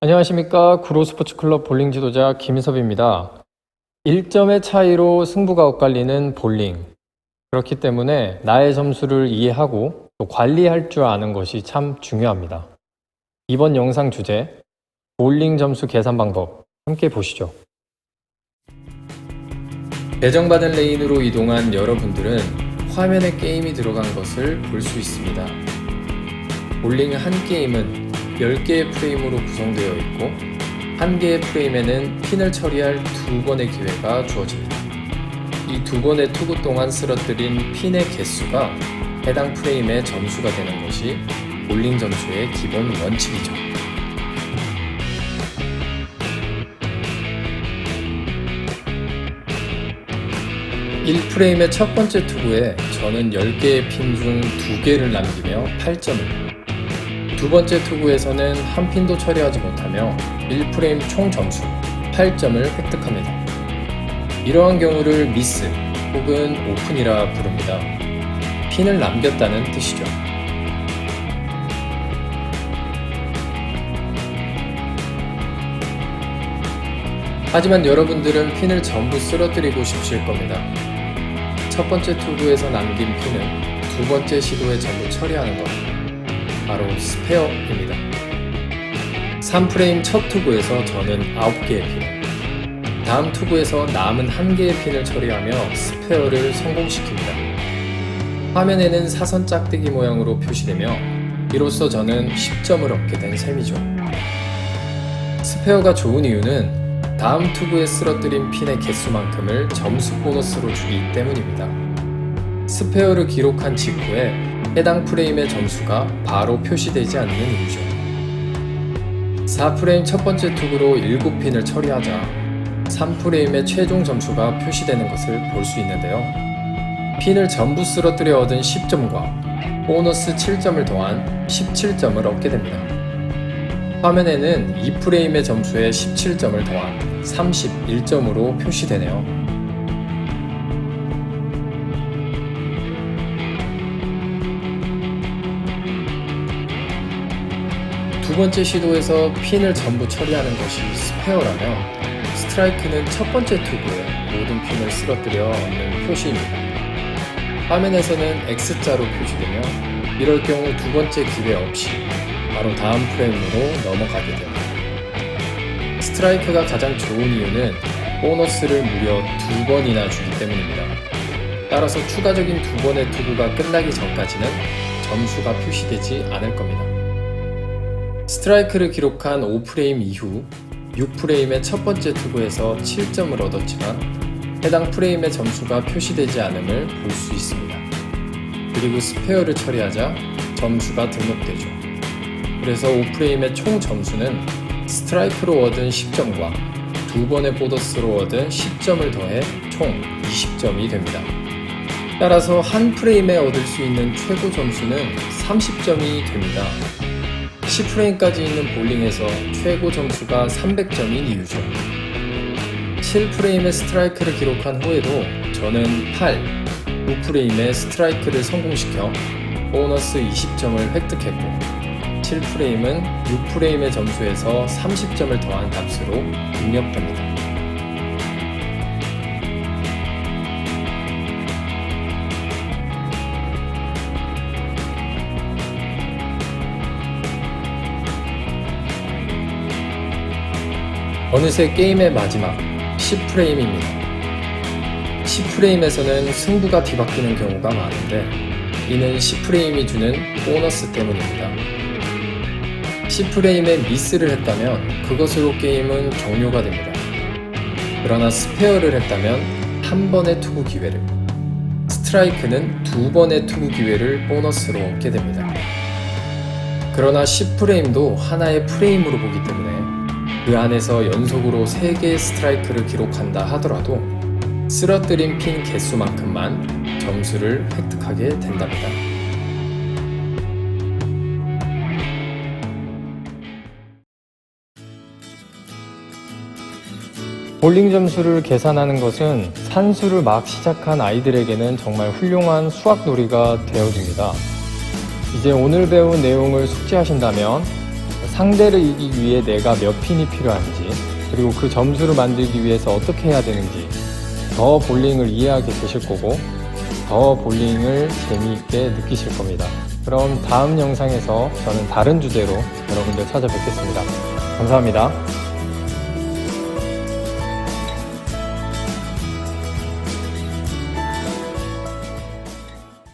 안녕하십니까. 구로스포츠클럽 볼링 지도자 김섭입니다. 1점의 차이로 승부가 엇갈리는 볼링. 그렇기 때문에 나의 점수를 이해하고 또 관리할 줄 아는 것이 참 중요합니다. 이번 영상 주제, 볼링 점수 계산 방법 함께 보시죠. 배정받은 레인으로 이동한 여러분들은 화면에 게임이 들어간 것을 볼 수 있습니다. 볼링 한 게임은 10개의 프레임으로 구성되어 있고 한 개의 프레임에는 핀을 처리할 두 번의 기회가 주어집니다. 이 두 번의 투구 동안 쓰러뜨린 핀의 개수가 해당 프레임의 점수가 되는 것이 볼링 점수의 기본 원칙이죠. 일 프레임의첫 번째 투구에 저는 10개의 핀 중 2개를 남기며 8점을 두 번째 투구에서는 한 핀도 처리하지 못하며 1프레임 총 점수 8점을 획득합니다. 이러한 경우를 미스 혹은 오픈이라 부릅니다. 핀을 남겼다는 뜻이죠. 하지만 여러분들은 핀을 전부 쓰러뜨리고 싶으실 겁니다. 첫 번째 투구에서 남긴 핀은 두 번째 시도에 전부 처리하는 것. 바로 스페어입니다. 3프레임 첫 투구에서 저는 9개의 핀, 다음 투구에서 남은 1개의 핀을 처리하며 스페어를 성공시킵니다. 화면에는 사선 짝대기 모양으로 표시되며 이로써 저는 10점을 얻게 된 셈이죠. 스페어가 좋은 이유는 다음 투구에 쓰러뜨린 핀의 개수만큼을 점수 보너스로 주기 때문입니다. 스페어를 기록한 직후에 해당 프레임의 점수가 바로 표시되지 않는 이유죠. 4프레임 첫 번째 투구로 7핀을 처리하자 3프레임의 최종 점수가 표시되는 것을 볼 수 있는데요. 핀을 전부 쓰러뜨려 얻은 10점과 보너스 7점을 더한 17점을 얻게 됩니다. 화면에는 2프레임의 점수에 17점을 더한 31점으로 표시되네요. 번째 시도에서 핀을 전부 처리하는 것이 스페어라면 스트라이크는 첫 번째 투구에 모든 핀을 쓰러뜨려 얻는 표시입니다. 화면에서는 X자로 표시되며 이럴 경우 두 번째 기회 없이 바로 다음 프레임으로 넘어가게 됩니다. 스트라이크가 가장 좋은 이유는 보너스를 무려 두 번이나 주기 때문입니다. 따라서 추가적인 두 번의 투구가 끝나기 전까지는 점수가 표시되지 않을 겁니다. 스트라이크를 기록한 5프레임 이후 6프레임의 첫 번째 투구에서 7점을 얻었지만 해당 프레임의 점수가 표시되지 않음을 볼 수 있습니다. 그리고 스페어를 처리하자 점수가 등록되죠. 그래서 5프레임의 총 점수는 스트라이크로 얻은 10점과 두 번의 보너스로 얻은 10점을 더해 총 20점이 됩니다. 따라서 한 프레임에 얻을 수 있는 최고 점수는 30점이 됩니다. 10프레임까지 있는 볼링에서 최고 점수가 300점인 이유죠. 7프레임의 스트라이크를 기록한 후에도 저는 8, 9프레임의 스트라이크를 성공시켜 보너스 20점을 획득했고 7프레임은 6프레임의 점수에서 30점을 더한 값으로 입력됩니다. 어느새 게임의 마지막 10프레임입니다. 10프레임에서는 승부가 뒤바뀌는 경우가 많은데 이는 10프레임이 주는 보너스 때문입니다. 10프레임에 미스를 했다면 그것으로 게임은 종료가 됩니다. 그러나 스페어를 했다면 한 번의 투구 기회를, 스트라이크는 두 번의 투구 기회를 보너스로 얻게 됩니다. 그러나 10프레임도 하나의 프레임으로 보기 때문에 그 안에서 연속으로 3개의 스트라이크를 기록한다 하더라도 쓰러뜨린 핀 개수만큼만 점수를 획득하게 된답니다. 볼링 점수를 계산하는 것은 산수를 막 시작한 아이들에게는 정말 훌륭한 수학 놀이가 되어줍니다. 이제 오늘 배운 내용을 숙지하신다면 상대를 이기기 위해 내가 몇 핀이 필요한지, 그리고 그 점수를 만들기 위해서 어떻게 해야 되는지, 더 볼링을 이해하게 되실 거고, 더 볼링을 재미있게 느끼실 겁니다. 그럼 다음 영상에서 저는 다른 주제로 여러분들 찾아뵙겠습니다. 감사합니다.